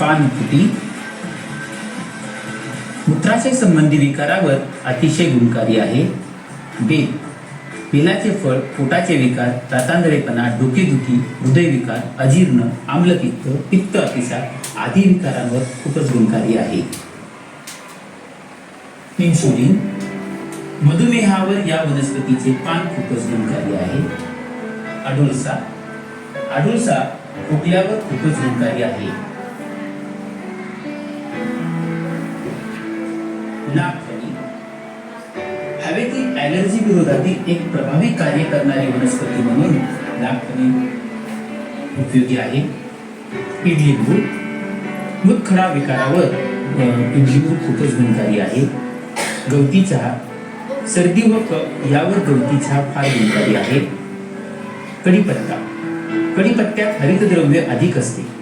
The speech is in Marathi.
पानफुटी मूत्राशय संबंधी विकारावर अतिशय गुणकारी आहे. बेल बेलाचे फळ पोटाचे विकार दातांधळेपणा डोकेदुखी हृदयविकार अजीर्ण आम्लपित्त पित्त अतिसार आदी विकारांवर खूपच गुणकारी आहे. इन्सुलिन मधुमेहावर या वनस्पतीचे पान खूपच गुणकारी आहे. अडुळसा अडुळसा खोकल्यावर खूपच गुणकारी आहे. नागफणी हवेतील ॲलर्जी विरोधातील एक प्रभावी कार्य करणारी वनस्पती म्हणून नागफणी उपयोगी आहे. इडली मूळ मूतखडा विकारावर अ, इडली मूळ खूपच गुणकारी आहे. गवती चहा. सर्दी व कप यावर गवती चहा फार गुणकारी आहे. कढीपत्ता. कढीपत्त्यात हरितद्रव्य अधिक असते.